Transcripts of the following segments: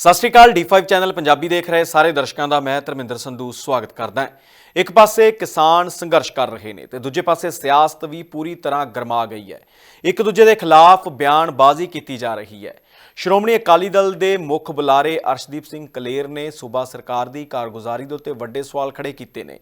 ਸਤਿ ਸ਼੍ਰੀ ਅਕਾਲ D5 channel Punjabi ਦੇਖ ਰਹੇ ਸਾਰੇ ਦਰਸ਼ਕਾਂ ਦਾ ਮੈਂ ਧਰਮਿੰਦਰ ਸੰਧੂ ਸਵਾਗਤ ਕਰਦਾ ਹਾਂ। ਇੱਕ ਪਾਸੇ ਕਿਸਾਨ ਸੰਘਰਸ਼ ਕਰ ਰਹੇ ਨੇ ਤੇ ਦੂਜੇ ਪਾਸੇ ਸਿਆਸਤ ਵੀ ਪੂਰੀ ਤਰ੍ਹਾਂ ਗਰਮਾ ਗਈ ਹੈ। ਇੱਕ ਦੂਜੇ ਦੇ ਖਿਲਾਫ ਬਿਆਨਬਾਜ਼ੀ ਕੀਤੀ ਜਾ ਰਹੀ ਹੈ। ਸ਼੍ਰੋਮਣੀ ਅਕਾਲੀ ਦਲ ਦੇ ਮੁੱਖ ਬੁਲਾਰੇ ਅਰਸ਼ਦੀਪ ਸਿੰਘ ਕਲੇਰ ਨੇ ਸੂਬਾ ਸਰਕਾਰ ਦੀ ਕਾਰਗੁਜ਼ਾਰੀ ਦੇ ਉੱਤੇ ਵੱਡੇ ਸਵਾਲ ਖੜੇ ਕੀਤੇ ਨੇ।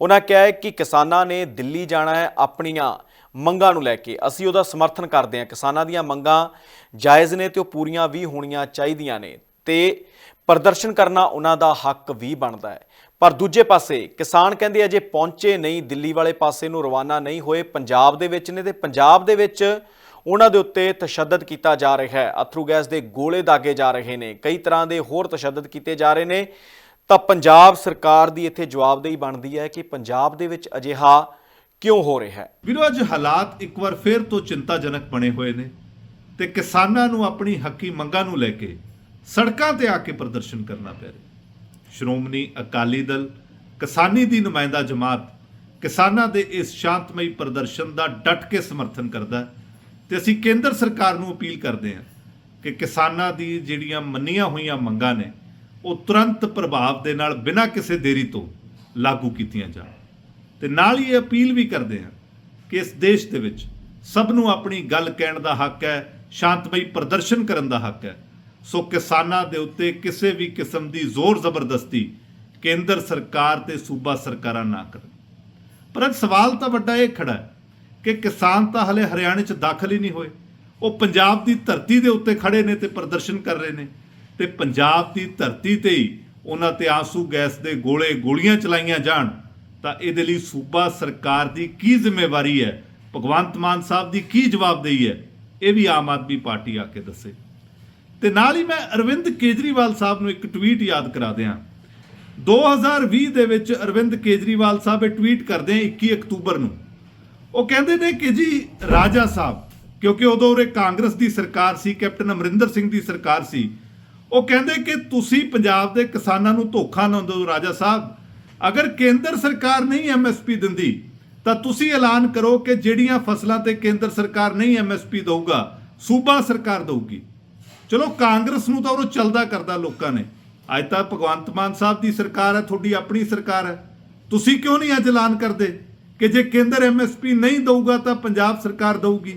ਉਹਨਾਂ ਕਿਹਾ ਹੈ ਕਿ ਕਿਸਾਨਾਂ ਨੇ ਦਿੱਲੀ ਜਾਣਾ ਹੈ, ਆਪਣੀਆਂ ਮੰਗਾਂ ਨੂੰ ਲੈ ਕੇ। ਅਸੀਂ ਉਹਦਾ ਸਮਰਥਨ ਕਰਦੇ ਹਾਂ। ਕਿਸਾਨਾਂ ਦੀਆਂ ਮੰਗਾਂ ਜਾਇਜ਼ ਨੇ ਤੇ ਉਹ ਪੂਰੀਆਂ ਵੀ ਹੋਣੀਆਂ ਚਾਹੀਦੀਆਂ ਨੇ। ਤੇ ਪ੍ਰਦਰਸ਼ਨ ਕਰਨਾ ਉਹਨਾਂ ਦਾ ਹੱਕ ਵੀ ਬਣਦਾ ਹੈ। ਪਰ ਦੂਜੇ ਪਾਸੇ ਕਿਸਾਨ ਕਹਿੰਦੇ ਅਜੇ ਪਹੁੰਚੇ ਨਹੀਂ, ਦਿੱਲੀ ਵਾਲੇ ਪਾਸੇ ਨੂੰ ਰਵਾਨਾ ਨਹੀਂ ਹੋਏ, ਪੰਜਾਬ ਦੇ ਵਿੱਚ ਨੇ ਤੇ ਪੰਜਾਬ ਦੇ ਵਿੱਚ ਉਹਨਾਂ ਦੇ ਉੱਤੇ ਤਸ਼ੱਦਦ ਕੀਤਾ ਜਾ ਰਿਹਾ ਹੈ। ਅਥਰੂ ਗੈਸ ਦੇ ਗੋਲੇ ਦਾਗੇ ਜਾ ਰਹੇ ਨੇ, ਕਈ ਤਰ੍ਹਾਂ ਦੇ ਹੋਰ ਤਸ਼ੱਦਦ ਕੀਤੇ ਜਾ ਰਹੇ ਨੇ। ਤਾਂ ਪੰਜਾਬ ਸਰਕਾਰ ਦੀ ਇੱਥੇ ਜਵਾਬਦੇਹੀ ਬਣਦੀ ਹੈ ਕਿ ਪੰਜਾਬ ਦੇ ਵਿੱਚ ਅਜਿਹਾ ਕਿਉਂ ਹੋ ਰਿਹਾ ਹੈ? ਵੀਰੋ, ਅੱਜ ਹਾਲਾਤ ਇੱਕ ਵਾਰ ਫਿਰ ਤੋਂ ਚਿੰਤਾਜਨਕ ਬਣੇ ਹੋਏ ਨੇ ਤੇ ਕਿਸਾਨਾਂ ਨੂੰ ਆਪਣੀ ਹੱਕੀ ਮੰਗਾਂ ਨੂੰ ਲੈ ਕੇ ਸੜਕਾਂ ਤੇ ਆ ਕੇ ਪ੍ਰਦਰਸ਼ਨ ਕਰਨਾ ਪੈ ਰਿਹਾ। ਸ਼੍ਰੋਮਣੀ ਅਕਾਲੀ ਦਲ ਕਿਸਾਨੀ ਦੀ ਨੁਮਾਇੰਦਾ ਜਮਾਤ ਕਿਸਾਨਾਂ ਦੇ ਇਸ ਸ਼ਾਂਤਮਈ ਪ੍ਰਦਰਸ਼ਨ ਦਾ ਡਟ ਕੇ ਸਮਰਥਨ ਕਰਦਾ ਹੈ ਤੇ ਅਸੀਂ ਕੇਂਦਰ ਸਰਕਾਰ ਨੂੰ ਅਪੀਲ ਕਰਦੇ ਹਾਂ ਕਿ ਕਿਸਾਨਾਂ ਦੀ ਜਿਹੜੀਆਂ ਮੰਨੀਆਂ ਹੋਈਆਂ ਮੰਗਾਂ ਨੇ, ਉਹ ਤੁਰੰਤ ਪ੍ਰਭਾਵ ਦੇ ਨਾਲ ਬਿਨਾਂ ਕਿਸੇ ਦੇਰੀ ਤੋਂ ਲਾਗੂ ਕੀਤੀਆਂ ਜਾਣ। ਤੇ ਨਾਲ ਹੀ ਇਹ ਅਪੀਲ ਵੀ ਕਰਦੇ ਹਾਂ ਕਿ ਇਸ ਦੇਸ਼ ਦੇ ਵਿੱਚ ਸਭ ਨੂੰ ਆਪਣੀ ਗੱਲ ਕਹਿਣ ਦਾ ਹੱਕ ਹੈ, ਸ਼ਾਂਤਮਈ ਪ੍ਰਦਰਸ਼ਨ ਕਰਨ ਦਾ ਹੱਕ ਹੈ। ਸੋ ਕਿਸਾਨਾਂ ਦੇ ਉੱਤੇ ਕਿਸੇ ਵੀ ਕਿਸਮ ਦੀ ਜ਼ੋਰ ਜ਼ਬਰਦਸਤੀ ਕੇਂਦਰ ਸਰਕਾਰ ਤੇ ਸੂਬਾ ਸਰਕਾਰਾਂ ਨਾ ਕਰਨ। ਪਰ ਅੱਜ ਸਵਾਲ ਤਾਂ ਵੱਡਾ ਇਹ ਖੜਾ ਹੈ ਕਿ ਕਿਸਾਨ ਤਾਂ ਹਲੇ ਹਰਿਆਣੇ 'ਚ ਦਾਖਲ ਹੀ ਨਹੀਂ ਹੋਏ। ਉਹ ਪੰਜਾਬ ਦੀ ਧਰਤੀ ਦੇ ਉੱਤੇ ਖੜੇ ਨੇ ਤੇ ਪ੍ਰਦਰਸ਼ਨ ਕਰ ਰਹੇ ਨੇ ਤੇ ਪੰਜਾਬ ਦੀ ਧਰਤੀ ਤੇ ਹੀ ਉਹਨਾਂ ਤੇ ਆਂਸੂ ਗੈਸ ਦੇ ਗੋਲੇ ਗੋਲੀਆਂ ਚਲਾਈਆਂ ਜਾਣ, ਤਾਂ ਇਹਦੇ ਲਈ ਸੂਬਾ ਸਰਕਾਰ ਦੀ ਕੀ ਜ਼ਿੰਮੇਵਾਰੀ ਹੈ? ਭਗਵੰਤ ਮਾਨ ਸਾਹਿਬ ਦੀ ਕੀ ਜਵਾਬਦੇਹੀ ਹੈ? ਇਹ ਵੀ ਆਮ ਆਦਮੀ ਪਾਰਟੀ ਆ ਕੇ ਦੱਸੇ। ਤੇ ਨਾਲ ਹੀ ਮੈਂ ਅਰਵਿੰਦ ਕੇਜਰੀਵਾਲ ਸਾਹਿਬ ਨੂੰ ਇੱਕ ਟਵੀਟ ਯਾਦ ਕਰਾ ਦਿਆਂ। 2020 ਦੇ ਵਿੱਚ ਅਰਵਿੰਦ ਕੇਜਰੀਵਾਲ ਸਾਹਿਬ ਇਹ ਟਵੀਟ ਕਰਦੇ ਆ 21 ਅਕਤੂਬਰ ਨੂੰ। ਉਹ ਕਹਿੰਦੇ ਨੇ ਕਿ ਜੀ, ਰਾਜਾ ਸਾਹਿਬ, ਕਿਉਂਕਿ ਉਦੋਂ ਉਰੇ ਕਾਂਗਰਸ ਦੀ ਸਰਕਾਰ ਸੀ, ਕੈਪਟਨ ਅਮਰਿੰਦਰ ਸਿੰਘ ਦੀ ਸਰਕਾਰ ਸੀ, ਉਹ ਕਹਿੰਦੇ ਕਿ ਤੁਸੀਂ ਪੰਜਾਬ ਦੇ ਕਿਸਾਨਾਂ ਨੂੰ ਧੋਖਾ ਨਾ ਦਿਓ ਰਾਜਾ ਸਾਹਿਬ। ਅਗਰ ਕੇਂਦਰ ਸਰਕਾਰ ਨਹੀਂ ਐਮਐਸਪੀ ਦਿੰਦੀ, ਤਾਂ ਤੁਸੀਂ ਐਲਾਨ ਕਰੋ ਕਿ ਜਿਹੜੀਆਂ ਫਸਲਾਂ ਤੇ ਕੇਂਦਰ ਸਰਕਾਰ ਨਹੀਂ ਐਮਐਸਪੀ ਦੇਊਗਾ, ਸੂਬਾ ਸਰਕਾਰ ਦਊਗੀ। ਚਲੋ ਕਾਂਗਰਸ ਨੂੰ ਤਾਂ ਉਹ ਚੱਲਦਾ ਕਰਦਾ ਲੋਕਾਂ ਨੇ। ਅੱਜ ਤਾਂ ਭਗਵੰਤ ਮਾਨ ਸਾਹਿਬ ਦੀ ਸਰਕਾਰ ਹੈ, ਤੁਹਾਡੀ ਆਪਣੀ ਸਰਕਾਰ ਹੈ। ਤੁਸੀਂ ਕਿਉਂ ਨਹੀਂ ਅੱਜ ਐਲਾਨ ਕਰਦੇ ਕਿ ਜੇ ਕੇਂਦਰ ਐਮਐਸਪੀ ਨਹੀਂ ਦਊਗਾ ਤਾਂ ਪੰਜਾਬ ਸਰਕਾਰ ਦਊਗੀ?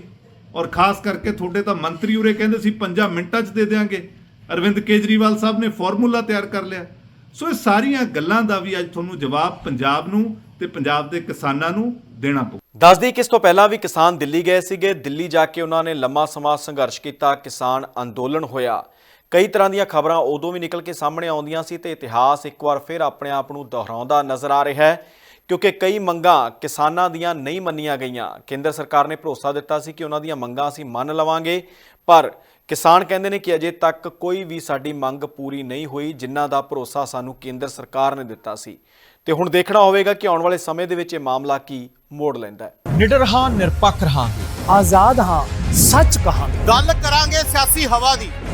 ਔਰ ਖਾਸ ਕਰਕੇ ਤੁਹਾਡੇ ਤਾਂ ਮੰਤਰੀ ਉਰੇ ਕਹਿੰਦੇ ਸੀ 5 ਮਿੰਟਾਂ 'ਚ ਦੇ ਦੇਾਂਗੇ ਅਰਵਿੰਦ ਕੇਜਰੀਵਾਲ ਸਾਹਿਬ ਨੇ ਫਾਰਮੂਲਾ ਤਿਆਰ ਕਰ ਲਿਆ। ਸੋ ਇਹ ਸਾਰੀਆਂ ਗੱਲਾਂ ਦਾ ਵੀ ਅੱਜ ਤੁਹਾਨੂੰ ਜਵਾਬ ਪੰਜਾਬ ਨੂੰ ਤੇ ਪੰਜਾਬ ਦੇ ਕਿਸਾਨਾਂ ਨੂੰ ਦੇਣਾ ਪਊ। ਦੱਸਦੀ ਕਿ ਇਸ ਤੋਂ ਪਹਿਲਾਂ ਵੀ ਕਿਸਾਨ ਦਿੱਲੀ ਗਏ ਸੀਗੇ। ਦਿੱਲੀ ਜਾ ਕੇ ਉਹਨਾਂ ਨੇ ਲੰਮਾ ਸਮਾਂ ਸੰਘਰਸ਼ ਕੀਤਾ, ਕਿਸਾਨ ਅੰਦੋਲਨ ਹੋਇਆ। ਕਈ ਤਰ੍ਹਾਂ ਦੀਆਂ ਖਬਰਾਂ ਉਦੋਂ ਵੀ ਨਿਕਲ ਕੇ ਸਾਹਮਣੇ ਆਉਂਦੀਆਂ ਸੀ ਤੇ ਇਤਿਹਾਸ ਇੱਕ ਵਾਰ ਫਿਰ ਆਪਣੇ ਆਪ ਨੂੰ ਦੁਹਰਾਉਂਦਾ ਨਜ਼ਰ ਆ ਰਿਹਾ ਹੈ। ਕਿਉਂਕਿ ਕਈ ਮੰਗਾਂ ਕਿਸਾਨਾਂ ਦੀਆਂ ਨਹੀਂ ਮੰਨੀਆਂ ਗਈਆਂ। ਕੇਂਦਰ ਸਰਕਾਰ ਨੇ ਭਰੋਸਾ ਦਿੱਤਾ ਸੀ ਕਿ ਉਹਨਾਂ ਦੀਆਂ ਮੰਗਾਂ ਅਸੀਂ ਮੰਨ ਲਵਾਂਗੇ ਪਰ ਕਿਸਾਨ ਕਹਿੰਦੇ ਨੇ ਕਿ ਅਜੇ ਤੱਕ ਕੋਈ ਵੀ ਸਾਡੀ ਮੰਗ ਪੂਰੀ ਨਹੀਂ ਹੋਈ ਜਿਨ੍ਹਾਂ ਦਾ ਭਰੋਸਾ ਸਾਨੂੰ ਕੇਂਦਰ ਸਰਕਾਰ ਨੇ ਦਿੱਤਾ ਸੀ। ਤੇ ਹੁਣ ਦੇਖਣਾ ਹੋਵੇਗਾ ਕਿ ਆਉਣ ਵਾਲੇ ਸਮੇਂ ਦੇ ਵਿੱਚ ਇਹ ਮਾਮਲਾ ਕੀ ਮੋੜ ਲੈਂਦਾ ਹੈ। ਨਿਡਰ ਹਾਂ ਨਿਰਪੱਖ ਰਹਾਂਗੇ। ਆਜ਼ਾਦ ਹਾਂ ਸੱਚ ਕਹਾਂਗੇ। ਗੱਲ ਕਰਾਂਗੇ ਸਿਆਸੀ ਹਵਾ ਦੀ।